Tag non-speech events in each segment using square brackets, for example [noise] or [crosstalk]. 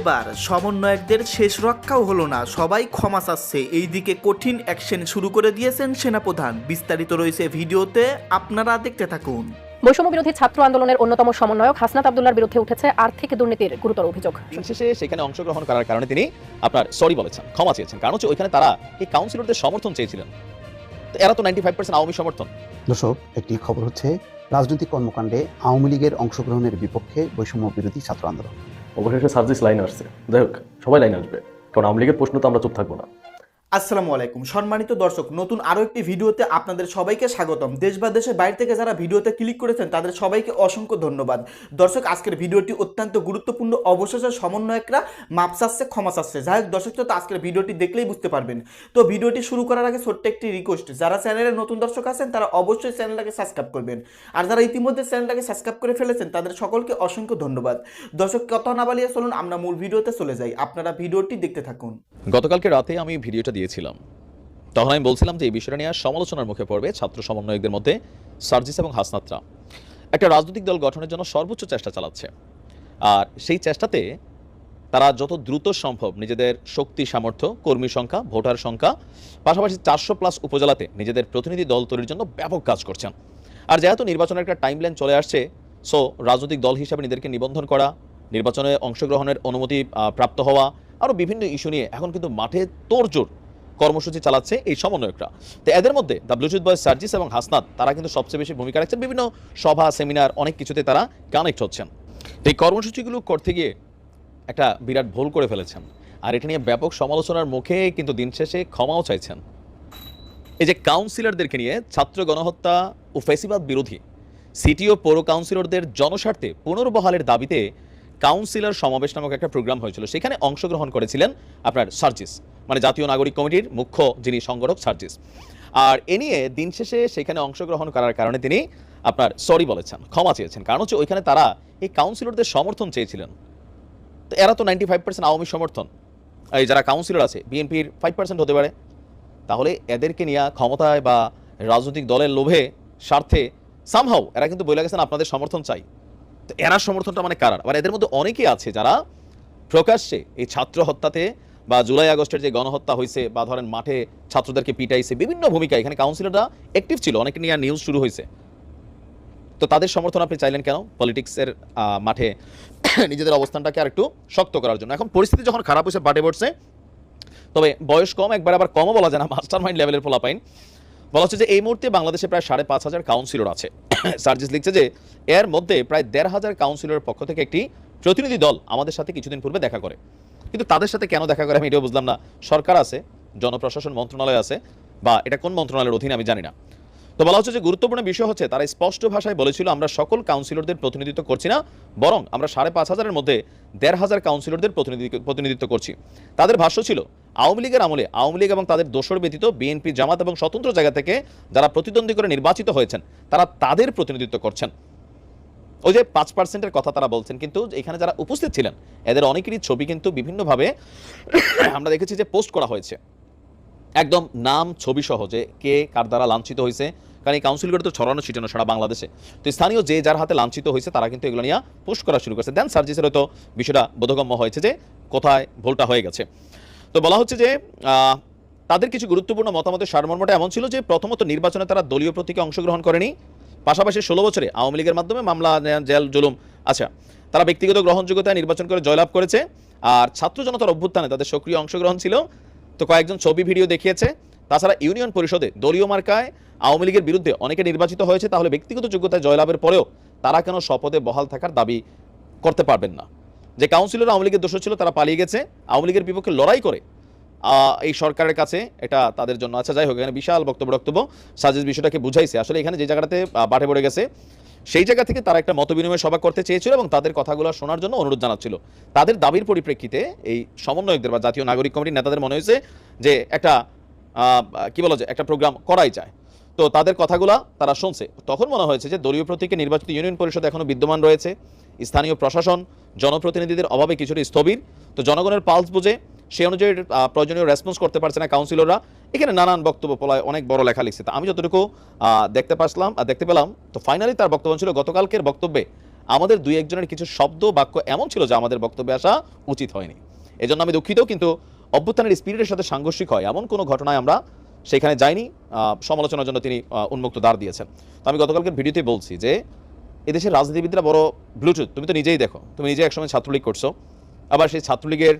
এবার সমন্বয়কদের শেষ রক্ষাও হলো না সবাই ক্ষমা চাচ্ছে। এইদিকে কঠিন অ্যাকশন শুরু করে দিয়েছেন সেনাপ্রধান। বিস্তারিত রয়েছে ভিডিওতে আপনারা দেখতে থাকুন। বৈষম্য বিরোধী ছাত্র আন্দোলনের অন্যতম সমন্বয়ক হাসনাত আবদুল্লার বিরুদ্ধে উঠেছে আর্থিক দুর্নীতির গুরুতর অভিযোগ। শেষে সেখানে অংশগ্রহণ করার কারণে তিনি আপনার সরি বলেছেন ক্ষমা চেয়েছেন। কারণ হচ্ছে ওইখানে তারা এই কাউন্সিলরদের সমর্থন চেয়েছিলেন। এরা তো নাইনটি ফাইভ পার্সেন্ট আওয়ামী সমর্থন। দর্শক একটি খবর হচ্ছে রাজনৈতিক কর্মকাণ্ডে আওয়ামী লীগের অংশগ্রহণের বিপক্ষে বৈষম্য বিরোধী ছাত্র আন্দোলন। অবশেষে সার্জিস লাইন আসছে। যাই হোক, সবাই লাইন আসবে। কারণ আওয়ামী লীগের প্রশ্ন তো আমরা চুপ থাকব না। আসসালামু আলাইকুম। সম্মানিত দর্শক, নতুন আরও একটি ভিডিওতে আপনাদের সবাইকে স্বাগতম। দেশ বা দেশের বাইরে থেকে যারা ভিডিওতে ক্লিক করেছেন, তাদের সবাইকে অসংখ্য ধন্যবাদ। দর্শক, আজকের ভিডিওটি অত্যন্ত গুরুত্বপূর্ণ। অবশেষে সমন্বয়করা মাপ চাচ্ছে, ক্ষমা চাচ্ছে। যাই হোক, দর্শক, তো আজকের ভিডিওটি দেখলেই বুঝতে পারবেন। তো ভিডিওটি শুরু করার আগে ছোট্ট একটি রিকোয়েস্ট যারা চ্যানেলের নতুন দর্শক আছেন, তারা অবশ্যই চ্যানেলটাকে সাবস্ক্রাইব করবেন। আর যারা ইতিমধ্যে চ্যানেলটাকে সাবস্ক্রাইব করে ফেলেছেন, তাদের সকলকে অসংখ্য ধন্যবাদ। দর্শক, কথা না বালিয়ে চলুন, আমরা মূল ভিডিওতে চলে যাই। আপনারা ভিডিওটি দেখতে থাকুন। গতকালকে রাতে আমি ভিডিওটা দিয়েছিলাম। তখন আমি বলছিলাম যে, এই বিষয়টা নিয়ে সমালোচনার মুখে পড়বে ছাত্র সমন্বয়কদের মধ্যে সার্জিস এবং হাসনাতরা একটা রাজনৈতিক দল গঠনের জন্য সর্বোচ্চ চেষ্টা চালাচ্ছে। আর সেই চেষ্টাতে তারা যত দ্রুত সম্ভব নিজেদের শক্তি, সামর্থ্য, কর্মী সংখ্যা, ভোটার সংখ্যা, পাশাপাশি চারশো প্লাস উপজেলাতে নিজেদের প্রতিনিধি দল তৈরির জন্য ব্যাপক কাজ করছেন। আর যেহেতু নির্বাচনের একটা টাইমলাইন চলে আসছে, সো রাজনৈতিক দল হিসাবে নিজেদেরকে নিবন্ধন করা, নির্বাচনে অংশগ্রহণের অনুমতি প্রাপ্ত হওয়া আরও বিভিন্ন ইস্যু নিয়ে এখন কিন্তু মাঠে তোড়জোড় কর্মসূচি চালাচ্ছে এই সমন্বয়করা। তো এদের মধ্যে দ্য ব্লুটুথ বয় সার্জিস এবং হাসনাত, তারা কিন্তু সবচেয়ে বেশি ভূমিকা রাখছেন। বিভিন্ন সভা, সেমিনার, অনেক কিছুতে তারা কানেক্ট হচ্ছেন। তো এই কর্মসূচিগুলো করতে গিয়ে একটা বিরাট ভুল করে ফেলেছেন। আর এটা নিয়ে ব্যাপক সমালোচনার মুখে কিন্তু দিন শেষে ক্ষমাও চাইছেন। এই যে কাউন্সিলরদেরকে নিয়ে ছাত্র গণহত্যা ও ফেসিবাদ বিরোধী, সিটিও পৌর কাউন্সিলরদের জনস্বার্থে পুনর্বহালের দাবিতে কাউন্সিলর সমাবেশ নামক একটা প্রোগ্রাম হয়েছিল। সেখানে অংশগ্রহণ করেছিলেন আপনার সার্জিস মানে জাতীয় নাগরিক কমিটির মুখ্য যিনি সংগঠক সার্জিস। আর এ নিয়ে দিন শেষে সেখানে অংশগ্রহণ করার কারণে তিনি আপনার সরি বলেছেন, ক্ষমা চেয়েছেন। কারণ হচ্ছে ওইখানে তারা এই কাউন্সিলরদের সমর্থন চেয়েছিলেন। তো এরা তো নাইনটি ফাইভ পার্সেন্ট আওয়ামী সমর্থন। এই যারা কাউন্সিলর আছে, বিএনপির ফাইভ পার্সেন্ট হতে পারে। তাহলে এদেরকে নিয়ে ক্ষমতায় বা রাজনৈতিক দলের লোভে, স্বার্থে সামহাও এরা কিন্তু বলে গেছেন আপনাদের সমর্থন চাই। তো এরা সমর্থনটা মানে কারার আবার এদের মধ্যে অনেকেই আছে যারা প্রকাশ্যে এই ছাত্র হত্যাতে বা জুলাই আগস্টের যে গণহত্যা হয়েছে বা ধরেন মাঠে ছাত্রদেরকে পিটাইছে বিভিন্ন ভূমিকা, এখানে কাউন্সিলররা অ্যাক্টিভ ছিল, অনেকে নিয়ে নিউজ শুরু হয়েছে তো তাদের সমর্থন আপনি চাইলেন কেন? পলিটিক্সের মাঠে নিজেদের অবস্থানটাকে আর একটু শক্ত করার জন্য। এখন পরিস্থিতি যখন খারাপ হয়েছে বাটে পড়ছে, তবে বয়স কম, একবার আবার কমও বলা যায় না মাস্টার মাইন্ড লেভেলের পোলাপাইন বলা হচ্ছে যে এই মুহূর্তে বাংলাদেশে প্রায় সাড়ে পাঁচ হাজার কাউন্সিলর আছে। [coughs] সার্জিস লিখছে যে, এর মধ্যে প্রায় দেড় হাজার কাউন্সিলরের পক্ষ থেকে একটি প্রতিনিধি দল আমাদের সাথে কিছুদিন পূর্বে দেখা করে। কিন্তু তাদের সাথে কেন দেখা করে আমি এটাও বুঝলাম না। সরকার আছে, জনপ্রশাসন মন্ত্রণালয় আছে, বা এটা কোন মন্ত্রণালয়ের অধীনে আমি জানি না। তো বলা হচ্ছে যে গুরুত্বপূর্ণ বিষয় হচ্ছে, তারা স্পষ্ট ভাষায় বলেছিল, আমরা সকল কাউন্সিলরদের প্রতিনিধিত্ব করছি না, বরং আমরা সাড়ে পাঁচ হাজারের মধ্যে দেড় হাজার কাউন্সিলরদের প্রতিনিধিত্ব করছি। তাদের ভাষ্য ছিল, আওয়ামী লীগের আমলে আওয়ামী লীগ এবং তাদের দোসর ব্যতীত বিএনপি জামাত এবং স্বতন্ত্র জায়গা থেকে যারা প্রতিদ্বন্দ্বী করে নির্বাচিত হয়েছেন, তারা তাদের প্রতিনিধিত্ব করছেন। ওই যে পাঁচ পার্সেন্টের কথা তারা বলছেন, কিন্তু এখানে যারা উপস্থিত ছিলেন, এদের অনেকেরই ছবি কিন্তু বিভিন্নভাবে আমরা দেখেছি যে পোস্ট করা হয়েছে। একদম নাম, ছবি সহ যে কে কার দ্বারা লাঞ্ছিত হয়েছে কারণ এই কাউন্সিলগুলো তো ছড়ানো, ছিটানো, সারা বাংলাদেশে। তো স্থানীয় যে যার হাতে লাঞ্ছিত হয়েছে, তারা কিন্তু এগুলো নিয়ে পোস্ট করা শুরু করেছে। দেন সার্জিসের হয়তো বিষয়টা বোধগম্য হয়েছে যে কোথায় ভুলটা হয়ে গেছে। তো বলা হচ্ছে যে তাদের কিছু গুরুত্বপূর্ণ মতামতের সারমর্মটা এমন ছিল যে প্রথমত নির্বাচনে তারা দলীয় প্রতীকে অংশগ্রহণ করেনি। পাশাপাশি ষোলো বছরে আওয়ামী লীগের মাধ্যমে মামলা জেল জুলুম। আচ্ছা তারা ব্যক্তিগত গ্রহণযোগ্যতায় নির্বাচন করে জয়লাভ করেছে। আর ছাত্র জনতার অভ্যুত্থানে তাদের সক্রিয় অংশগ্রহণ ছিল। তো কয়েকজন ছবি, ভিডিও দেখিয়েছে। তাছাড়া ইউনিয়ন পরিষদে দলীয় মার্কায় আওয়ামী লীগের বিরুদ্ধে অনেকে নির্বাচিত হয়েছে, তাহলে ব্যক্তিগত যোগ্যতায় জয়লাভের পরেও তারা কেন শপথে বহাল থাকার দাবি করতে পারবেন না। যে কাউন্সিলর আওয়ামী লীগের দোষ ছিল, তারা পালিয়ে গেছে। আওয়ামী লীগের বিপক্ষে লড়াই করে এই সরকারের কাছে এটা তাদের জন্য আচ্ছা যাই হোক, এখানে বিশাল বক্তব্য বক্তব্য। সাজেস বিষয়টাকে বুঝাইছে। আসলে এখানে যে জায়গাটাতে বাটে পড়ে গেছে, সেই জায়গা থেকে তারা একটা মতবিনিময় সভা করতে চেয়েছিল এবং তাদের কথাগুলো শোনার জন্য অনুরোধ জানাচ্ছিল। তাদের দাবির পরিপ্রেক্ষিতে এই সমন্বয়কদের বা জাতীয় নাগরিক কমিটির নেতাদের মনে হয়েছে যে একটা কি বলা যায় একটা প্রোগ্রাম করাই যায়। তো তাদের কথাগুলো তারা শুনছে। তখন মনে হয়েছে যে, দলীয় প্রতীকে নির্বাচিত ইউনিয়ন পরিষদ এখনও বিদ্যমান রয়েছে। স্থানীয় প্রশাসন, জনপ্রতিনিধিদের অভাবে কিছুটা স্থবির। তো জনগণের পালস বুঝে সেই অনুযায়ী প্রয়োজনীয় রেসপন্স করতে পারছে না কাউন্সিলররা এখানে নানান বক্তব্য পলায়, অনেক বড় লেখা লিখছে। তা আমি যতটুকু দেখতে পারলাম আর দেখতে পেলাম, তো ফাইনালি তার বক্তব্য ছিল, গতকালকের বক্তব্যে আমাদের দুই একজনের কিছু শব্দ, বাক্য এমন ছিল যা আমাদের বক্তব্যে আসা উচিত হয়নি। এজন্য আমি দুঃখিত, কিন্তু অভ্যুত্থানের স্পিরিটের সাথে সাংঘর্ষিক হয়। এমন কোনো ঘটনায় আমরা সেখানে যাইনি। সমালোচনার জন্য তিনি উন্মুক্ত দ্বার দিয়েছেন। তো আমি গতকালকের ভিডিওতে বলছি যে, এদেশের রাজনীতিবিদরা বড় ব্লুটুথ তুমি তো নিজেই দেখো। তুমি নিজে একসময় ছাত্রলীগ করছ। আবার সেই ছাত্রলীগের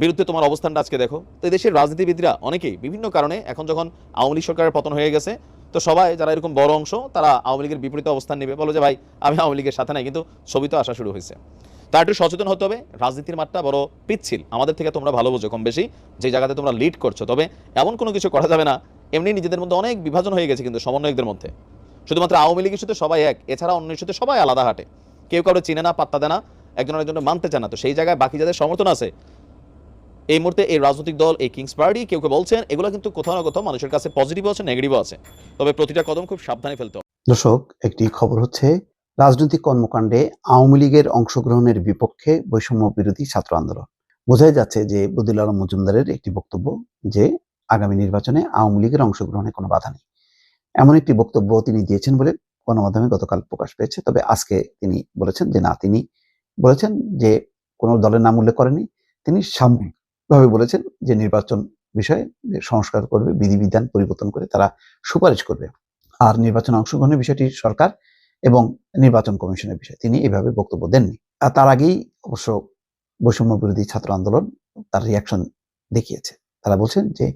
বিরুদ্ধে তোমার অবস্থানটা আজকে দেখো। তো দেশের রাজনীতিবিদরা অনেকেই বিভিন্ন কারণে এখন যখন আওয়ামী লীগ সরকারের পতন হয়ে গেছে, তো সবাই যারা এরকম বড় অংশ, তারা আওয়ামী লীগের বিপরীতে অবস্থান নেবে। বলো যে, ভাই, আমি আওয়ামী লীগের সাথে নাই। কিন্তু ছবি তো আসা শুরু হয়েছে। তার একটু সচেতন হতে হবে, রাজনীতির মাঠটা বড় পিচ্ছিল। আমাদের থেকে তোমরা ভালো বোঝো কম বেশি, যে জায়গাতে তোমরা লিড করছ। তবে এমন কোনো কিছু করা যাবে না, এমনি নিজেদের মধ্যে অনেক বিভাজন হয়ে গেছে কিন্তু সমন্বয়কদের মধ্যে। শুধুমাত্র আওয়ামী লীগের সাথে সবাই এক, এছাড়া অন্য সাথে সবাই আলাদা হাঁটে। কেউ কারও চিনে না, পাত্তা দেয় না একজন আরেকজনের মানতে চায় না। তো সেই জায়গায় বাকি যাদের সমর্থন আছে, এই মুহূর্তে এই রাজনৈতিক দল, এই কিংস পার্টি কেউ কেউ বলছেন, এগুলো কিন্তু কোথাও না কোথাও মানুষের কাছে পজিটিভও আছে নেগেটিভও আছে। তবে প্রতিটা কদম খুব সাবধানে ফেলতে হবে। দর্শক, একটি খবর হচ্ছে রাজনৈতিক কর্মকাণ্ডে আওয়ামী লীগের অংশগ্রহণের বিপক্ষে বৈষম্য বিরোধী ছাত্র আন্দোলন। বোঝাই যাচ্ছে যে বদিল আলম মজুমদারের একটি বক্তব্য যে আগামী নির্বাচনে আওয়ামী লীগের অংশগ্রহণে কোনো বাধা নেই। এমন একটি বক্তব্য তিনি দিয়েছেন বলে গণমাধ্যমে গতকাল প্রকাশ পেয়েছে, তবে আজকে তিনি বলেছেন যে না, তিনি বলেছেন যে কোনো দলের নাম উল্লেখ করেনি তিনি সাময়িকভাবে বলেছেন যে নির্বাচন বিষয়ে সংস্কার করবে, বিধিবিধান পরিবর্তন করে তারা সুপারিশ করবে। আর নির্বাচনে অংশগ্রহণের বিষয়টি সরকার এবং নির্বাচন কমিশনের বিষয়ে। তিনি এভাবে বক্তব্য দেননি। আর তার আগেই অবশ্য বৈষম্য বিরোধী ছাত্র আন্দোলন তার রিয়াকশন দেখিয়েছে। তারা বলছেন যে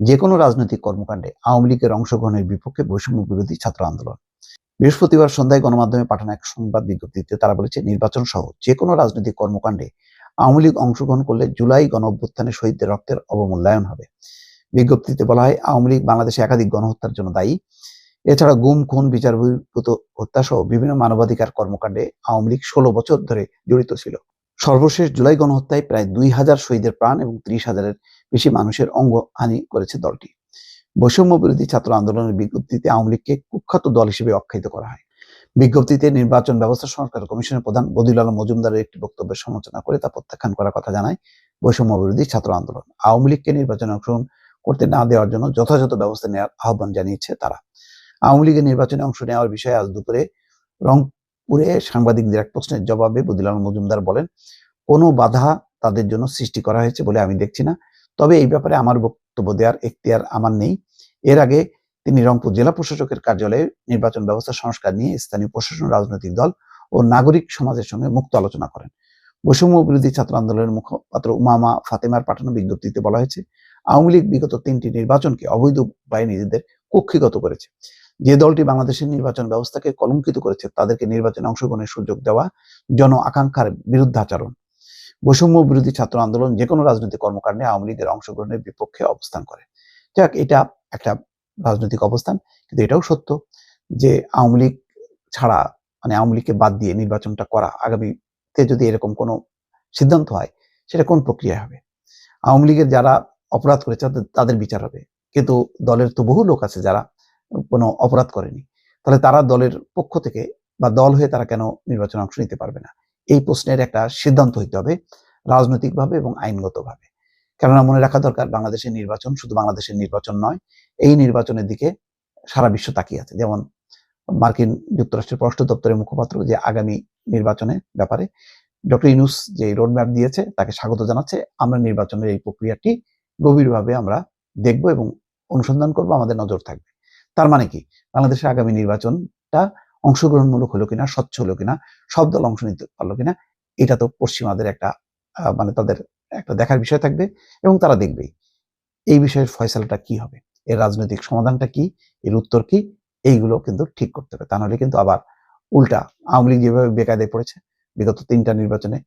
যে কোনো রাজনৈতিক কর্মকাণ্ডে আওয়ামী লীগের অংশগ্রহণের বিপক্ষে বৈষম্য বিরোধী ছাত্র আন্দোলন। বৃহস্পতিবার সন্ধ্যায় গণমাধ্যমে পাঠানো এক সংবাদ বিজ্ঞপ্তিতে তারা বলেছে, নির্বাচন সহ যে কোনো রাজনৈতিক কর্মকাণ্ডে আওয়ামী লীগ অংশগ্রহণ করলে জুলাই গণ অভ্যুত্থানে শহীদদের রক্তের অবমূল্যায়ন হবে। বিজ্ঞপ্তিতে বলা হয়, আওয়ামী লীগ বাংলাদেশে একাধিক গণহত্যার জন্য দায়ী। এছাড়া গুম, খুন বিচার বহির্ভূত হত্যা সহ বিভিন্ন মানবাধিকার কর্মকাণ্ডে আওয়ামী লীগ ষোলো বছর ধরে জড়িত ছিল। সর্বশেষ জুলাই গণহত্যায় প্রায় দুই হাজার শহীদের প্রাণ এবং ত্রিশ হাজারের বেশি মানুষের অঙ্গ হানি করেছে দলটি। বৈষম্য বিরোধী ছাত্র আন্দোলনের বিজ্ঞপ্তিতে আওয়ামী লীগকে কুখ্যাত দল হিসেবে আখ্যায়িত করা হয়। বিজ্ঞপ্তিতে নির্বাচন ব্যবস্থা সংস্কার কমিশনের প্রধান বদিল মজুমদারের একটি বক্তব্যের সমালোচনা করে তা প্রত্যাখ্যান করার কথা জানায় বৈষম্য বিরোধী ছাত্র আন্দোলন। আওয়ামী লীগকে নির্বাচনে অংশগ্রহণ করতে না দেওয়ার জন্য যথাযথ ব্যবস্থা নেওয়ার আহ্বান জানিয়েছে তারা। আওয়ামী লীগের নির্বাচনে অংশ নেওয়ার বিষয়ে আজ দুপুরে রংপুরে সাংবাদিকদের এক প্রশ্নের জবাবে বদিল আলম মজুমদার বলেন, কোনো বাধা তাদের জন্য সৃষ্টি করা হয়েছে বলে আমি দেখছি না। তবে এই ব্যাপারে আমার বক্তব্য দেওয়ার এখতিয়ার আমার নেই। এর আগে তিনি রংপুর জেলা প্রশাসকের কার্যালয়ে নির্বাচন ব্যবস্থা সংস্কার নিয়ে স্থানীয় প্রশাসন, রাজনৈতিক দল ও নাগরিক সমাজের সঙ্গে মুক্ত আলোচনা করেন। বৈষম্য বিরোধী ছাত্র আন্দোলনের মুখপাত্র উমামা ফাতেমার পাঠানো বিজ্ঞপ্তিতে বলা হয়েছে, আওয়ামী লীগ বিগত তিনটি নির্বাচনকে অবৈধ উপায়ে নিজেদের কক্ষিগত করেছে। যে দলটি বাংলাদেশের নির্বাচন ব্যবস্থাকে কলঙ্কিত করেছে, তাদেরকে নির্বাচনে অংশগ্রহণের সুযোগ দেওয়া জন আকাঙ্ক্ষার বিরুদ্ধাচরণ। বৈষম্য বিরোধী ছাত্র আন্দোলন যে কোনো রাজনৈতিক কর্মকাণ্ডে আওয়ামী লীগের অংশগ্রহণের বিপক্ষে অবস্থান করে। যাক, এটা একটা রাজনৈতিক অবস্থান, কিন্তু এটাও সত্য যে আওয়ামী লীগ ছাড়া মানে আওয়ামী লীগকে বাদ দিয়ে নির্বাচনটা করা আগামীতে যদি এরকম কোনো সিদ্ধান্ত হয়, সেটা কোন প্রক্রিয়া হবে? আওয়ামী লীগের যারা অপরাধ করেছে, তাদের- তাদের বিচার হবে। কিন্তু দলের তো বহু লোক আছে যারা কোনো অপরাধ করেনি। তাহলে তারা দলের পক্ষ থেকে বা দল হয়ে তারা কেন নির্বাচনে অংশ নিতে পারবে না? এই প্রশ্নের একটা সিদ্ধান্ত হইতে হবে রাজনৈতিকভাবে এবং আইনগতভাবে। কেননা মনে রাখা দরকার, বাংলাদেশের নির্বাচন শুধু বাংলাদেশের নির্বাচন নয়, এই নির্বাচনের দিকে সারা বিশ্ব তাকিয়ে আছে। যেমন মার্কিন যুক্তরাষ্ট্রের পররাষ্ট্র দপ্তরের মুখপাত্র যে আগামী নির্বাচনের ব্যাপারে ডক্টর ইনুস যে রোডম্যাপ দিয়েছে, তাকে স্বাগত জানাচ্ছে, আমরা নির্বাচনের এই প্রক্রিয়াটি গভীরভাবে আমরা দেখব এবং অনুসন্ধান করব, আমাদের নজর থাকবে। তার মানে কি? বাংলাদেশের আগামী নির্বাচনটা অংশগ্রহণমূলক হলো কিনা, স্বচ্ছ হলো কিনা, সব দল অংশ নিতে পারল কিনা, এটা তো পশ্চিমাদের একটা মানে তাদের একটা দেখার বিষয় থাকবে এবং তারা দেখবেই। এই বিষয়ের ফয়সালাটা কি হবে? এর রাজনৈতিক সমাধানটা কি? এর উত্তর কি? এইগুলো কিন্তু ঠিক করতে হবে। তা নাহলে কিন্তু আবার উল্টা আওয়ামী লীগ যেভাবে বেকায়দায় পড়েছে, বিগত তিনটা নির্বাচনে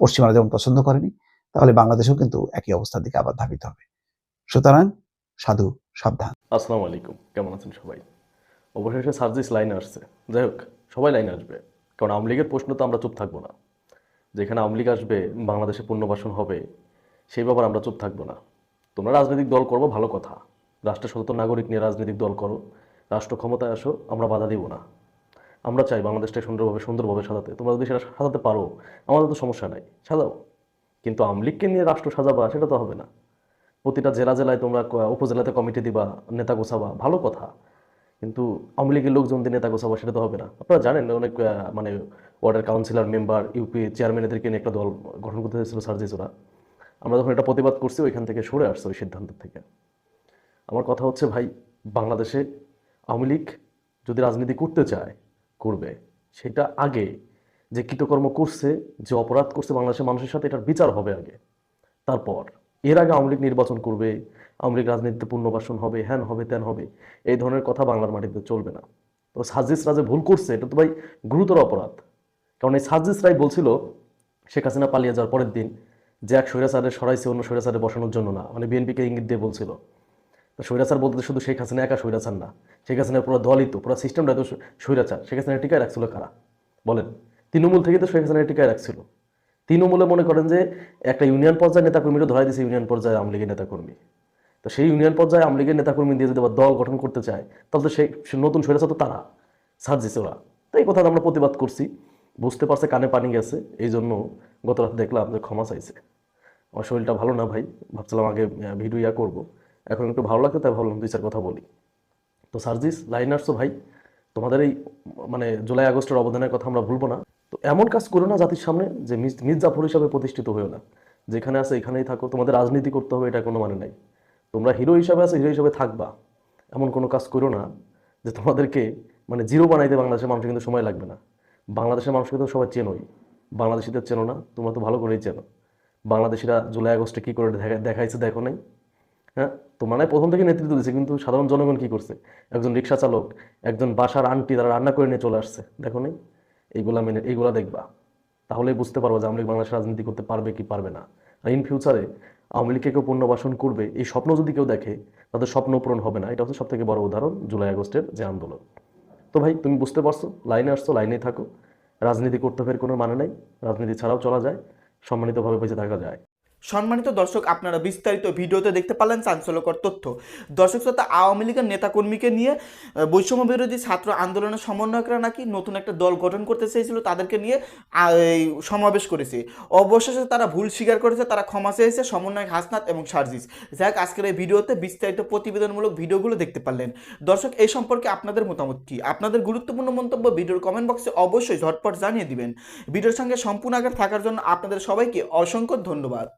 পশ্চিমারা যেমন পছন্দ করেনি, তাহলে বাংলাদেশেও কিন্তু একই অবস্থার দিকে আবার ধাবিত হবে। সুতরাং সাধু সাবধান। আসসালামু আলাইকুম। কেমন আছেন সবাই? অবশেষে সার্জিস লাইনে আসছে। যাই হোক, সবাই লাইনে আসবে। কারণ আওয়ামী লীগের প্রশ্ন তো আমরা চুপ থাকব না। যেখানে আওয়ামী লীগ আসবে, বাংলাদেশে পুনর্বাসন হবে, সেই ব্যাপারে আমরা চুপ থাকব না। তোমরা রাজনৈতিক দল করব ভালো কথা। রাষ্ট্রের সচেতন নাগরিক নিয়ে রাজনৈতিক দল করো। রাষ্ট্র ক্ষমতায় আসো, আমরা বাধা দিব না। আমরা চাই বাংলাদেশটা সুন্দরভাবে সুন্দরভাবে সাজাতে। তোমরা যদি সেটা সাজাতে পারো, আমাদের তো সমস্যা নাই, সাজাও। কিন্তু আওয়ামী লীগকে নিয়ে রাষ্ট্র সাজাবা, সেটা তো হবে না। প্রতিটা জেলা জেলায় তোমরা উপজেলাতে কমিটি দিবা, নেতা গোছাবা, ভালো কথা। কিন্তু আওয়ামী লীগের লোকজন দিয়ে নেতা গোছাবা সেটা তো হবে না। আপনারা জানেন, অনেক মানে ওয়ার্ডের কাউন্সিলর মেম্বার ইউপি চেয়ারম্যান এদেরকে নিয়ে একটা দল গঠন করতে হয়েছিল সার্জিস ওরা আমরা যখন এটা প্রতিবাদ করছি, ওইখান থেকে সরে আসছে ওই সিদ্ধান্ত থেকে। আমার কথা হচ্ছে, ভাই, বাংলাদেশে আওয়ামী লীগ যদি রাজনীতি করতে চায়, করবে। সেটা আগে যে কৃতকর্ম করছে, যে অপরাধ করছে বাংলাদেশের মানুষের সাথে, এটার বিচার হবে আগে। তারপর এর আগে আওয়ামী লীগ নির্বাচন করবে, আওয়ামী লীগ রাজনীতিতে পুনর্বাসন হবে, হ্যান হবে, ত্যান হবে, এই ধরনের কথা বাংলার মাটিতে চলবে না। তো সাজিস যে ভুল করছে, এটা তো ভাই গুরুতর অপরাধ। কারণ এই সাজিস রায় বলছিল, শেখ হাসিনা পালিয়ে যাওয়ার পরের দিন যে এক স্বৈরাচারের সরাইছে, অন্য স্বৈরাচারে বসানোর জন্য না মানে বিএনপিকে ইঙ্গিত দিয়ে বলছিল। তো স্বৈরাচার বলতে শুধু শেখ হাসিনা একা স্বৈরাচার না, শেখ হাসিনার পুরো দলই তো পুরো সিস্টেমটা তো স্বৈরাচার, শেখ হাসিনা টিকায় রাখছিল কারা? বলেন, তৃণমূল থেকে তো শেখ হাসিনা টিকায় রাখছিল। তৃণমূলে মনে করেন যে একটা ইউনিয়ন পর্যায়ে নেতাকর্মীরা ধরাই দিয়েছে ইউনিয়ন পর্যায়ে আওয়ামী লীগের নেতাকর্মী। তো সেই ইউনিয়ন পর্যায়ে আওয়ামী লীগের নেতাকর্মী দিয়ে যদি দল গঠন করতে চায়, তাহলে তো সেই নতুন স্বৈরাচার তো তারা সার দিছে ওরা। তো এই কথা আমরা প্রতিবাদ করছি। বুঝতে পারছে, কানে পানি গেছে। এই জন্য গত রাত দেখলাম যে ক্ষমা চাইছে। আমার শরীরটা ভালো না ভাই, ভাবছিলাম আগে ভিডিও ইয়া করব। এখন একটু ভালো লাগতো তাই ভাবলাম দুই চার কথা বলি। তো সার্জিস লাইনার্সও ভাই। তোমাদের এই মানে জুলাই আগস্টের অবদানের কথা আমরা ভুলবো না। তো এমন কাজ করো না জাতির সামনে যে মির্জ- মির্জাফর হিসাবে প্রতিষ্ঠিত হয়েও না। যেখানে আছে, এখানেই থাকো। তোমাদের রাজনীতি করতে হবে, এটা কোনো মানে নাই। তোমরা হিরো হিসাবে আছে, হিরো হিসাবে থাকবা। এমন কোনো কাজ করো না যে তোমাদেরকে মানে জিরো বানাইতে বাংলাদেশের মানুষের কিন্তু সময় লাগবে না। বাংলাদেশের মানুষকে তো সবাই চেনোই। বাংলাদেশিদের চেনো না, তোমরা তো ভালো করেই চেনো। বাংলাদেশিরা জুলাই আগস্টে কী করে দেখা- দেখাইছে দেখো নাই। হ্যাঁ? তোমরা নয় প্রথম থেকে নেতৃত্ব দিচ্ছে কিন্তু সাধারণ জনগণ কি করছে? একজন রিক্সা চালক, একজন বাসার আন্টি, তারা রান্না করে নিয়ে চলে আসছে, দেখো নেই? এইগুলা মেনে, এইগুলা দেখবা। তাহলেই বুঝতে পারব যে আওয়ামী লীগ বাংলাদেশ রাজনীতি করতে পারবে কি পারবে না। আর ইন ফিউচারে আওয়ামী লীগকে কেউ পুনর্বাসন করবে, এই স্বপ্ন যদি কেউ দেখে, তাদের স্বপ্ন পূরণ হবে না। এটা হচ্ছে সবথেকে বড় উদাহরণ জুলাই আগস্টের যে আন্দোলন। তো ভাই, তুমি বুঝতে পারছ, লাইনে আসছো, লাইনেই থাকো। রাজনীতি করতে ফের কোনো মানে নাই। রাজনীতি ছাড়াও চলা যায়, সম্মানিতভাবে বেঁচে থাকা যায়। সম্মানিত দর্শক আপনারা বিস্তারিত ভিডিওতে দেখতে পারলেন চাঞ্চল্যকর তথ্য। দর্শক শ্রোতা আওয়ামী লীগের নেতাকর্মীকে নিয়ে বৈষম্য বিরোধী ছাত্র আন্দোলনের সমন্বয়করা নাকি নতুন একটা দল গঠন করতে চেয়েছিল তাদেরকে নিয়ে সমাবেশ করেছে। অবশেষে তারা ভুল স্বীকার করেছে তারা ক্ষমা চেয়েছে সমন্বয়ক হাসনাত এবং সার্জিস। যাই হোক, আজকের এই ভিডিওতে বিস্তারিত প্রতিবেদনমূলক ভিডিওগুলো দেখতে পারলেন। দর্শক এই সম্পর্কে আপনাদের মতামত কি? আপনাদের গুরুত্বপূর্ণ মন্তব্য ভিডিওর কমেন্ট বক্সে অবশ্যই ঝটপট জানিয়ে দিবেন। ভিডিওর সঙ্গে সম্পূর্ণ আগে থাকার জন্য আপনাদের সবাইকে অসংখ্য ধন্যবাদ।